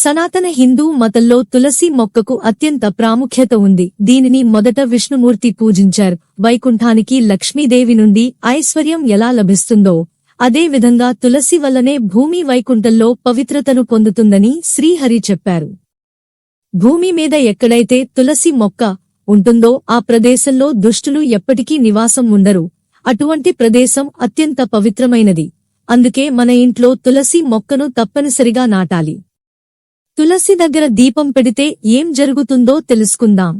సనాతన హిందూ మతంలో తులసి మొక్కకు అత్యంత ప్రాముఖ్యత ఉంది. దీనిని మొదట విష్ణుమూర్తి పూజించారు. వైకుంఠానికి లక్ష్మీదేవి నుండి ఐశ్వర్యం ఎలా లభిస్తుందో అదే విధంగా తులసి వల్లనే భూమి వైకుంఠంలో పవిత్రతను పొందుతుందని శ్రీహరి చెప్పారు. భూమి మీద ఎక్కడైతే తులసి మొక్క ఉంటుందో ఆ ప్రదేశంలో దుష్టులు ఎప్పటికీ నివాసం ఉండరు. అటువంటి ప్రదేశం అత్యంత పవిత్రమైనది. అందుకే మన ఇంట్లో తులసి మొక్కను తప్పనిసరిగా నాటాలి. తులసి దగ్గర దీపం పెడితే ఏం జరుగుతుందో తెలుసుకుందాం.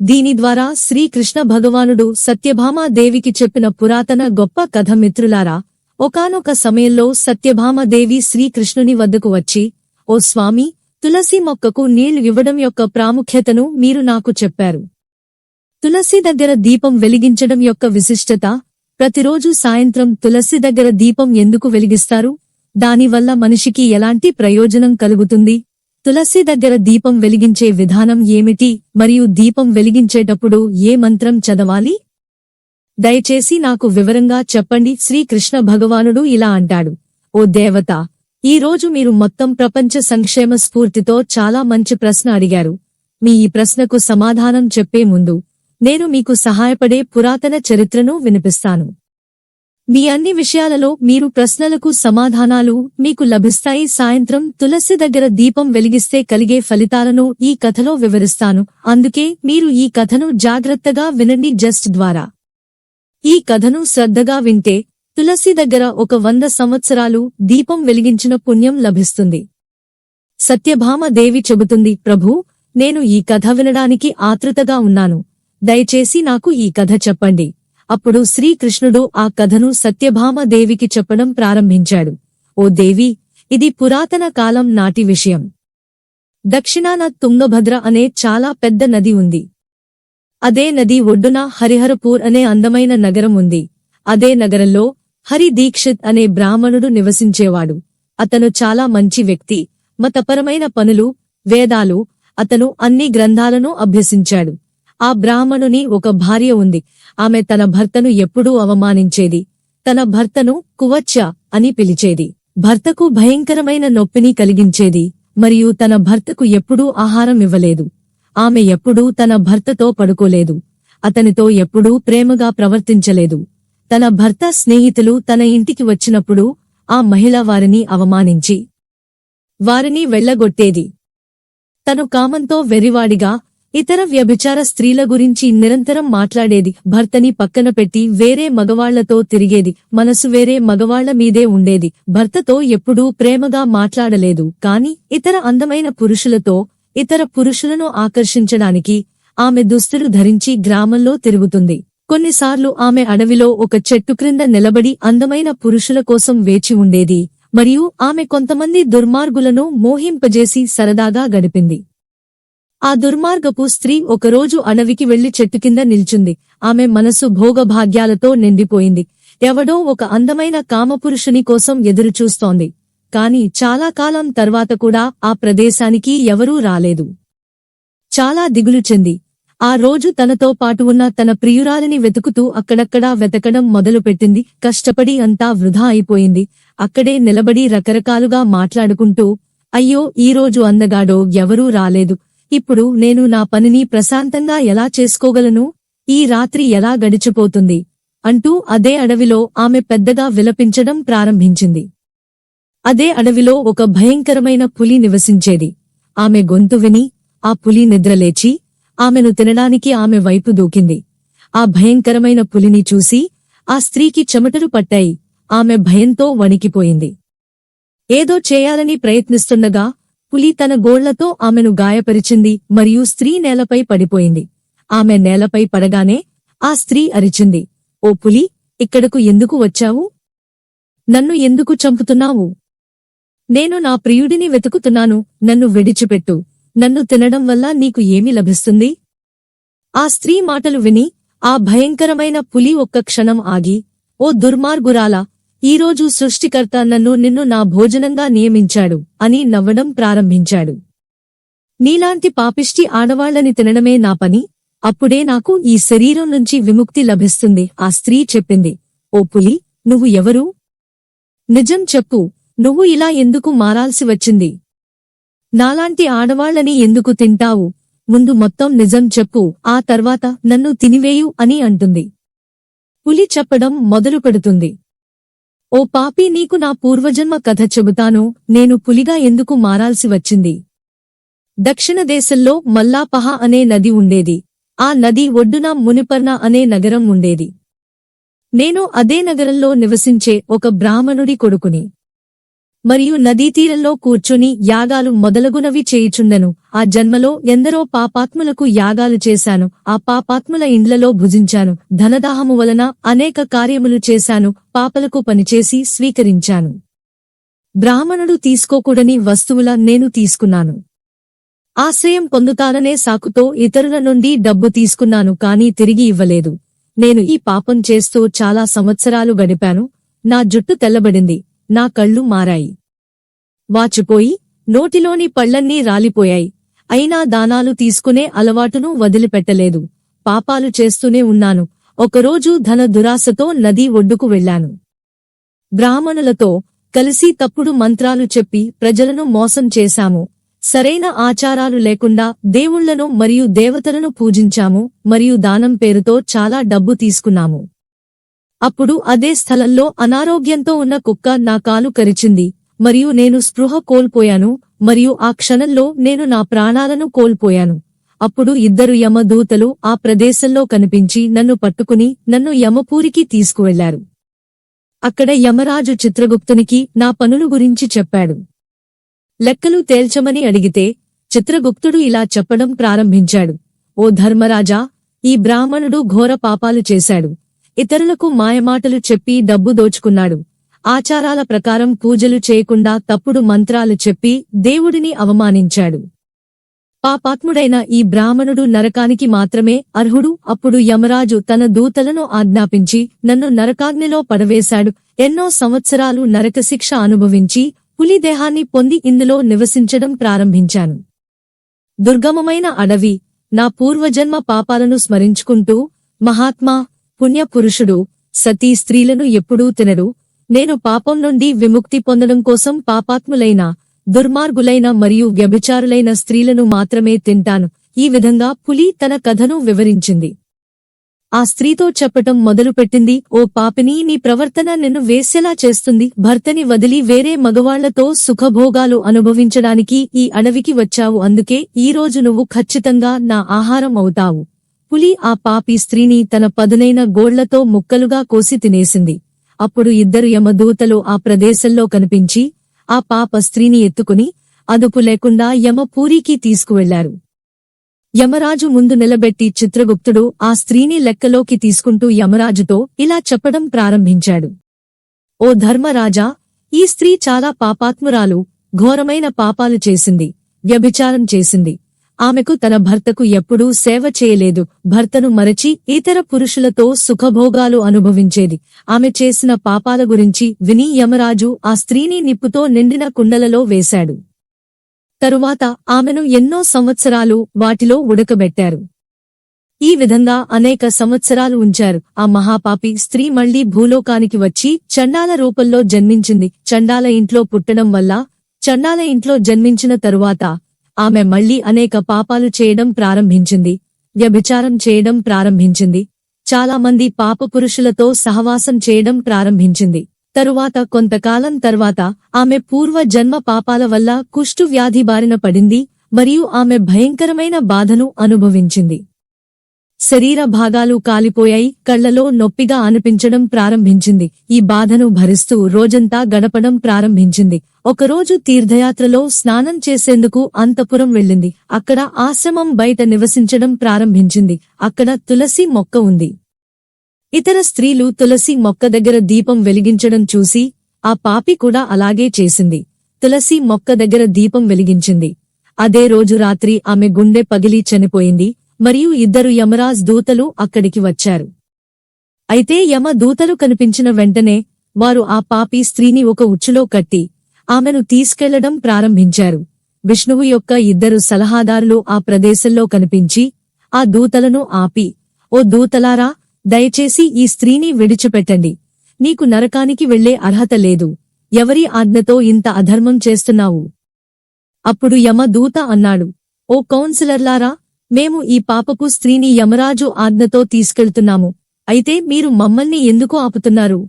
దీని ద్వారా శ్రీకృష్ణ భగవానుడు సత్యభామాదేవికి చెప్పిన పురాతన గొప్ప కథ మిత్రులారా ఒకానొక సమయంలో సత్యభామాదేవి శ్రీకృష్ణుని వద్దకు వచ్చి ఓ స్వామి తులసి మొక్కకు నీళ్ళు ఇవ్వడం యొక్క ప్రాముఖ్యతను మీరు నాకు చెప్పారు. తులసి దగ్గర దీపం వెలిగించడం యొక్క విశిష్టత ప్రతిరోజు సాయంత్రం తులసి దగ్గర దీపం ఎందుకు వెలిగిస్తారు? దానివల్ల మనిషికి ఎలాంటి ప్రయోజనం కలుగుతుంది? తులసి దగ్గర దీపం వెలిగించే విధానం ఏమిటి? మరియు దీపం వెలిగించేటప్పుడు ఏ మంత్రం చదవాలి? దయచేసి నాకు వివరంగా చెప్పండి. శ్రీకృష్ణ భగవానుడు ఇలా అంటాడు. ఓ దేవత ఈ రోజు మీరు మొత్తం ప్రపంచ సంక్షేమ స్ఫూర్తితో చాలా మంచి ప్రశ్న అడిగారు. మీ ఈ ప్రశ్నకు సమాధానం చెప్పే ముందు నేను మీకు సహాయపడే పురాతన చరిత్రను వినిపిస్తాను. మీ అన్ని విషయాలలో మీరు ప్రశ్నలకు సమాధానాలు మీకు లభిస్తాయి. సాయంత్రం తులసి దగ్గర దీపం వెలిగిస్తే కలిగే ఫలితాలను ఈ కథలో వివరిస్తాను. అందుకే మీరు ఈ కథను జాగ్రత్తగా వినండి జస్ట్ ద్వారా. ఈ కథను శ్రద్ధగా వింటే తులసి దగ్గర ఒక వంద సంవత్సరాలు దీపం వెలిగించిన పుణ్యం లభిస్తుంది. సత్యభామ దేవి చెబుతుంది ప్రభూ నేను ఈ కథ వినడానికి ఆతృతగా ఉన్నాను. దయచేసి నాకు ఈ కథ చెప్పండి. అప్పుడు శ్రీకృష్ణుడు ఆ కథను సత్యభామ దేవికి చెప్పడం ప్రారంభించాడు. ఓ దేవి ఇది పురాతన కాలం నాటి విషయం. దక్షిణాన తుంగభద్ర అనే చాలా పెద్ద నది ఉంది. అదే నది ఒడ్డున హరిహరపూర్ అనే అందమైన నగరం ఉంది. అదే నగరంలో హరి దీక్షిత్ అనే బ్రాహ్మణుడు నివసించేవాడు. అతను చాలా మంచి వ్యక్తి. మతపరమైన పనులు వేదాలు అతను అన్ని గ్రంథాలను అభ్యసించాడు. ఆ బ్రాహ్మణుని ఒక భార్య ఉంది. ఆమె తన భర్తను ఎప్పుడూ అవమానించేది. తన భర్తను కువచ్చ అని పిలిచేది. భర్తకు భయంకరమైన నొప్పిని కలిగించేది. మరియు తన భర్తకు ఎప్పుడూ ఆహారం ఇవ్వలేదు. ఆమె ఎప్పుడూ తన భర్తతో పడుకోలేదు. అతనితో ఎప్పుడూ ప్రేమగా ప్రవర్తించలేదు. తన భర్త స్నేహితులు తన ఇంటికి వచ్చినప్పుడు ఆ మహిళ వారిని అవమానించి వారిని వెళ్ళగొట్టేది తను కామంతో వెర్రివాడిగా ఇతర వ్యభిచార స్త్రీల గురించి నిరంతరం మాట్లాడేది భర్తని పక్కన పెట్టి వేరే మగవాళ్ళతో తిరిగేది మనసు వేరే మగవాళ్ళ మీదే ఉండేది. భర్తతో ఎప్పుడూ ప్రేమగా మాట్లాడలేదు. కాని ఇతర అందమైన పురుషులతో ఇతర పురుషులను ఆకర్షించడానికి ఆమె దుస్తులు ధరించి గ్రామంలో తిరుగుతుంది. కొన్నిసార్లు ఆమె అడవిలో ఒక చెట్టు క్రింద నిలబడి అందమైన పురుషుల కోసం వేచి ఉండేది. మరియు ఆమె కొంతమంది దుర్మార్గులను మోహింపజేసి సరదాగా గడిపింది. ఆ దుర్మార్గపు స్త్రీ ఒకరోజు అడవికి వెళ్ళి చెట్టు కింద నిల్చుంది. ఆమె మనసు భోగభాగ్యాలతో నిండిపోయింది. ఎవడో ఒక అందమైన కామపురుషుని కోసం ఎదురుచూస్తోంది. కాని చాలా కాలం తర్వాత కూడా ఆ ప్రదేశానికి ఎవరూ రాలేదు. చాలా దిగులు చెంది. ఆ రోజు తనతో పాటు ఉన్న తన ప్రియురాలిని వెతుకుతూ అక్కడక్కడా వెతకడం మొదలుపెట్టింది. కష్టపడి అంతా వృధా అయిపోయింది. అక్కడే నిలబడి రకరకాలుగా మాట్లాడుకుంటూ అయ్యో ఈ రోజు అందగాడో ఎవరూ రాలేదు. ఇప్పుడు నేను నా పనిని ప్రశాంతంగా ఎలా చేసుకోగలను? ఈ రాత్రి ఎలా గడిచిపోతుంది? అంటూ అదే అడవిలో ఆమె పెద్దగా విలపించడం ప్రారంభించింది. అదే అడవిలో ఒక భయంకరమైన పులి నివసించేది. ఆమె గొంతు విని ఆ పులి నిద్రలేచి ఆమెను తినడానికి ఆమె వైపు దూకింది. ఆ భయంకరమైన పులిని చూసి ఆ స్త్రీకి చెమటలు పట్టాయి. ఆమె భయంతో వణికిపోయింది. ఏదో చేయాలని ప్రయత్నిస్తుండగా పులి తన గోళ్ళతో ఆమెను గాయపరిచింది మరియు స్త్రీ నేలపై పడిపోయింది. ఆమె నేలపై పడగానే ఆ స్త్రీ అరిచింది. ఓ పులి ఇక్కడకు ఎందుకు వచ్చావు? నన్ను ఎందుకు చంపుతున్నావు? నేను నా ప్రియుడిని వెతుకుతున్నాను నన్ను విడిచిపెట్టు. నన్ను తినడం వల్ల నీకు ఏమి లభిస్తుంది ఆ స్త్రీ మాటలు విని ఆ భయంకరమైన పులి ఒక్క క్షణం ఆగి ఓ దుర్మార్గురాలా ఈరోజు సృష్టికర్త నన్ను నిన్ను నా భోజనంగా నియమించాడు అని నవ్వడం ప్రారంభించాడు. నీలాంటి పాపిష్టి ఆడవాళ్ళని తినడమే నా పని అప్పుడే నాకు ఈ శరీరం నుంచి విముక్తి లభిస్తుంది ఆ స్త్రీ చెప్పింది. ఓ పులి నువ్వు ఎవరు? నిజం చెప్పు నువ్వు ఇలా ఎందుకు మారాల్సి వచ్చింది? నాలాంటి ఆడవాళ్ళని ఎందుకు తింటావు? ముందు మొత్తం నిజం చెప్పు ఆ తర్వాత నన్ను తినివేయు అని అంటుంది. పులి చెప్పడం మొదలు పెడుతుంది ఓ పాపి నీకు నా పూర్వజన్మ కథ చెబుతాను నేను పులిగా ఎందుకు మారాల్సి వచ్చింది? దక్షిణ దేశంలో మల్లాపహ అనే నది ఉండేది. ఆ నది ఒడ్డున మునిపర్ణ అనే నగరం ఉండేది. నేను అదే నగరంలో నివసించే ఒక బ్రాహ్మణుడి కొడుకుని. మరియు నదీ తీరంలో కూర్చుని యాగాలు మొదలగునవి చేయుచుండెను. ఆ జన్మలో ఎందరో పాపాత్ములకు యాగాలు చేశాను. ఆ పాపాత్ముల ఇండ్లలో భుజించాను. ధనదాహము వలన అనేక కార్యములు చేశాను. పాపలకు పనిచేసి స్వీకరించాను. బ్రాహ్మణుడు తీసుకోకూడని వస్తువుల నేను తీసుకున్నాను. ఆశ్రయం పొందుతాననే సాకుతో ఇతరుల నుండి డబ్బు తీసుకున్నాను కాని తిరిగి ఇవ్వలేదు. నేను ఈ పాపం చేస్తూ చాలా సంవత్సరాలు గడిపాను. నా జుట్టు తెల్లబడింది. నా కళ్ళు మారాయి. వాచిపోయి నోటిలోని పళ్ళన్నీ రాలిపోయాయి. అయినా దానాలు తీసుకునే అలవాటును వదిలిపెట్టలేదు. పాపాలు చేస్తూనే ఉన్నాను. ఒకరోజు ధన దురాశతో నది ఒడ్డుకు వెళ్ళాను బ్రాహ్మణులతో కలిసి తప్పుడు మంత్రాలు చెప్పి ప్రజలను మోసం చేశాము. సరైన ఆచారాలు లేకుండా దేవుళ్ళను మరియు దేవతలను పూజించాము. మరియు దానం పేరుతో చాలా డబ్బు తీసుకున్నాము. అప్పుడు అదే స్థలంలో అనారోగ్యంతో ఉన్న కుక్క నా కాలు కరిచింది. మరియు నేను స్పృహ కోల్పోయాను మరియు ఆ క్షణంలో నేను నా ప్రాణాలను కోల్పోయాను. అప్పుడు ఇద్దరు యమదూతలు ఆ ప్రదేశంలో కనిపించి నన్ను పట్టుకుని నన్ను యమపూరికి తీసుకువెళ్ళారు అక్కడ యమరాజు చిత్రగుప్తునికి నా పనులు గురించి చెప్పాడు. లెక్కలు తేల్చమని అడిగితే చిత్రగుప్తుడు ఇలా చెప్పడం ప్రారంభించాడు. ఓ ధర్మరాజా ఈ బ్రాహ్మణుడు ఘోర పాపాలు చేశాడు. ఇతరులకు మాయమాటలు చెప్పి డబ్బు దోచుకున్నాడు. ఆచారాల ప్రకారం పూజలు చేయకుండా తప్పుడు మంత్రాలు చెప్పి దేవుడిని అవమానించాడు. పాపాత్ముడైన ఈ బ్రాహ్మణుడు నరకానికి మాత్రమే అర్హుడు. అప్పుడు యమరాజు తన దూతలను ఆజ్ఞాపించి నన్ను నరకాగ్నిలో పడవేశాడు. ఎన్నో సంవత్సరాలు నరకశిక్ష అనుభవించి పులిదేహాన్ని పొంది ఇందులో నివసించడం ప్రారంభించాను. దుర్గమమైన అడవి నా పూర్వజన్మ పాపాలను స్మరించుకుంటూ మహాత్మా పుణ్యపురుషుడు సతీ స్త్రీలను ఎప్పుడూ తినడు నేను పాపం నుండి విముక్తి పొందడం కోసం పాపాత్ములైన దుర్మార్గులైన మరియు వ్యభిచారులైన స్త్రీలను మాత్రమే తింటాను. ఈ విధంగా పులి తన కథను వివరించింది. ఆ స్త్రీతో చెప్పటం మొదలుపెట్టింది ఓ పాపిని నీ ప్రవర్తన నిన్ను వేసేలా చేస్తుంది. భర్తని వదిలి వేరే మగవాళ్ళతో సుఖభోగాలు అనుభవించడానికి ఈ అడవికి వచ్చావు. అందుకే ఈ రోజు నువ్వు ఖచ్చితంగా నా ఆహారం అవుతావు. పులి ఆ పాపి స్త్రీని తన పదునైన గోళ్ళతో ముక్కలుగా కోసి తినేసింది. అప్పుడు ఇద్దరు యమదూతలు ఆ ప్రదేశంలో కనిపించి ఆ పాప స్త్రీని ఎత్తుకుని అదుపు లేకుండా యమపూరికి తీసుకువెళ్ళారు. యమరాజు ముందు నిలబెట్టి చిత్రగుప్తుడు ఆ స్త్రీని లెక్కలోకి తీసుకుంటూ యమరాజుతో ఇలా చెప్పడం ప్రారంభించాడు. ఓ ధర్మరాజా ఈ స్త్రీ చాలా పాపాత్మురాలు ఘోరమైన పాపాలు చేసింది వ్యభిచారం చేసింది. ఆమెకు తన భర్తకు ఎప్పుడూ సేవ చేయలేదు. భర్తను మరచి ఇతర పురుషులతో సుఖభోగాలు అనుభవించేది. ఆమె చేసిన పాపాల గురించి విని యమరాజు ఆ స్త్రీని నిప్పుతో నిండిన కుండలలో వేశాడు. తరువాత ఆమెను ఎన్నో సంవత్సరాలు వాటిలో ఉడకబెట్టారు. ఈ విధంగా అనేక సంవత్సరాలు ఉంచారు. ఆ మహాపాపి స్త్రీ మళ్ళీ భూలోకానికి వచ్చి చండాల రూపంలో జన్మించింది. చండాల ఇంట్లో పుట్టడం వల్ల చండాల ఇంట్లో జన్మించిన తరువాత ఆమె మళ్ళీ అనేక పాపాలు చేయడం ప్రారంభించింది వ్యభిచారం చేయడం ప్రారంభించింది చాలామంది పాపపురుషులతో పాప పురుషులతో సహవాసం చేయడం ప్రారంభించింది. తరువాత కొంతకాలం తర్వాత ఆమె పూర్వ జన్మ పాపాల వల్ల కుష్టు వ్యాధి బారిన పడింది మరియు ఆమె భయంకరమైన బాధను అనుభవించింది. శరీర భాగాలు కాలిపోయాయి కళ్ళలో నొప్పిగా అనిపించడం ప్రారంభించింది. ఈ బాధను భరిస్తూ రోజంతా గడపడం ప్రారంభించింది. ఒకరోజు తీర్థయాత్రలో స్నానం చేసేందుకు అంతపురం వెళ్ళింది. అక్కడ ఆశ్రమం బయట నివసించడం ప్రారంభించింది. అక్కడ తులసి మొక్క ఉంది. ఇతర స్త్రీలు తులసి మొక్క దగ్గర దీపం వెలిగించడం చూసి ఆ పాపి కూడా అలాగే చేసింది. తులసి మొక్క దగ్గర దీపం వెలిగించింది. అదే రోజు రాత్రి ఆమె గుండె పగిలి చనిపోయింది. మరియు ఇద్దరు యమరాజ్ దూతలు అక్కడికి వచ్చారు. అయితే యమ దూతలు కనిపించిన వెంటనే వారు ఆ పాపి స్త్రీని ఒక ఉచ్చులో కట్టి ఆమెను తీసుకెళ్ళడం ప్రారంభించారు. విష్ణువు యొక్క ఇద్దరు సలహాదారులు ఆ ప్రదేశంలో కనిపించి ఆ దూతలను ఆపి ఓ దూతలారా దయచేసి ఈ స్త్రీని విడిచిపెట్టండి. నీకు నరకానికి వెళ్ళే అర్హత లేదు. ఎవరి ఆజ్ఞతో ఇంత అధర్మం చేస్తున్నావు? అప్పుడు యమ దూత అన్నాడు ఓ కౌన్సిలర్లారా మేము ఈ పాపకు స్త్రీని యమరాజు ఆజ్ఞతో తీసుకెళ్తున్నాము. అయితే మీరు మమ్మల్ని ఎందుకు ఆపుతున్నారు?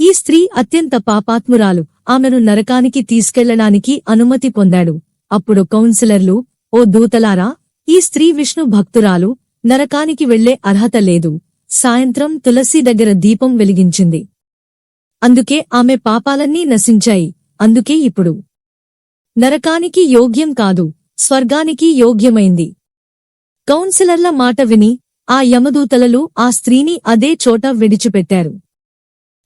ఈ స్త్రీ అత్యంత పాపాత్మురాలు. ఆమెను నరకానికి తీసుకెళ్ళడానికి అనుమతి పొందాడు. అప్పుడు కౌన్సిలర్లు ఓ దూతలారా ఈ స్త్రీ విష్ణు భక్తురాలు నరకానికి వెళ్ళే అర్హత లేదు. సాయంత్రం తులసి దగ్గర దీపం వెలిగించింది. అందుకే ఆమె పాపాలన్నీ నశించాయి. అందుకే ఇప్పుడు నరకానికి యోగ్యం కాదు. స్వర్గానికి యోగ్యమైంది. కౌన్సిలర్ల మాట విని ఆ యమదూతలలు ఆ స్త్రీని అదే చోట విడిచిపెట్టారు.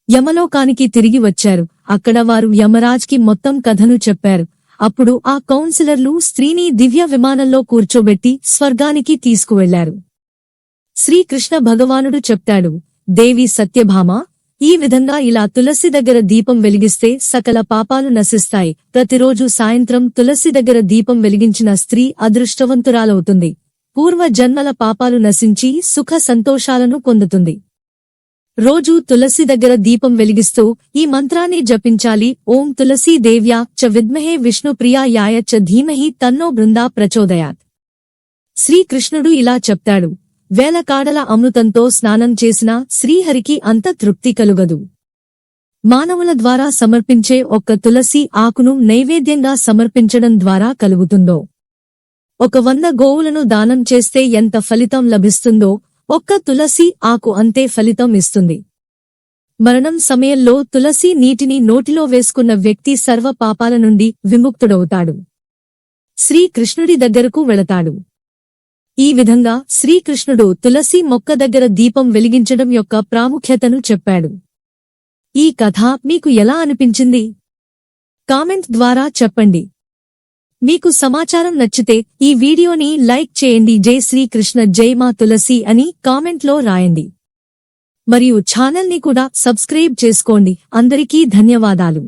యమలోకానికి తిరిగి వచ్చారు. అక్కడ వారు యమరాజ్కి మొత్తం కథను చెప్పారు. అప్పుడు ఆ కౌన్సిలర్లు స్త్రీని దివ్య విమానంలో కూర్చోబెట్టి స్వర్గానికి తీసుకువెళ్ళారు. శ్రీకృష్ణ భగవానుడు చెప్తాడు దేవి సత్యభామ ఈ విధంగా ఇలా తులసి దగ్గర దీపం వెలిగిస్తే సకల పాపాలు నశిస్తాయి. ప్రతిరోజు సాయంత్రం తులసి దగ్గర దీపం వెలిగించిన స్త్రీ అదృష్టవంతురాలవుతుంది. పూర్వ జన్మల పాపాలు నశించి సుఖ సంతోషాలను పొందుతుంది. రోజూ తులసి దగ్గర దీపం వెలిగిస్తూ ఈ మంత్రాన్ని జపించాలి. ఓం తులసీ దేవ్యా చ విద్మహే విష్ణుప్రియాయాయ చ ధీమహి తన్నో బృందా ప్రచోదయాత్. శ్రీకృష్ణుడు ఇలా చెప్తాడు. వేల కాడల అమృతంతో స్నానం చేసినా శ్రీహరికి అంత తృప్తి కలుగదు. మానవుల ద్వారా సమర్పించే ఒక్క తులసి ఆకును నైవేద్యంగా సమర్పించడం ద్వారా కలుగుతుందో? ఒక వంద గోవులను దానం చేస్తే ఎంత ఫలితం లభిస్తుందో ఒక్క తులసి ఆకు అంతే ఫలితం ఇస్తుంది. మరణం సమయంలో తులసి నీటిని నోటిలో వేసుకున్న వ్యక్తి సర్వ పాపాల నుండి విముక్తుడవుతాడు. శ్రీకృష్ణుడి దగ్గరకు వెళతాడు. ఈ విధంగా శ్రీకృష్ణుడు తులసి మొక్క దగ్గర దీపం వెలిగించడం యొక్క ప్రాముఖ్యతను చెప్పాడు. ఈ కథ మీకు ఎలా అనిపించింది? కామెంట్ ద్వారా చెప్పండి. మీకు సమాచారం నచ్చితే ఈ వీడియోని లైక్ చేయండి. జై శ్రీకృష్ణ జై మా తులసి అని కామెంట్లో రాయండి. మరియు ఛానల్ని కూడా సబ్స్క్రైబ్ చేసుకోండి. అందరికీ ధన్యవాదాలు.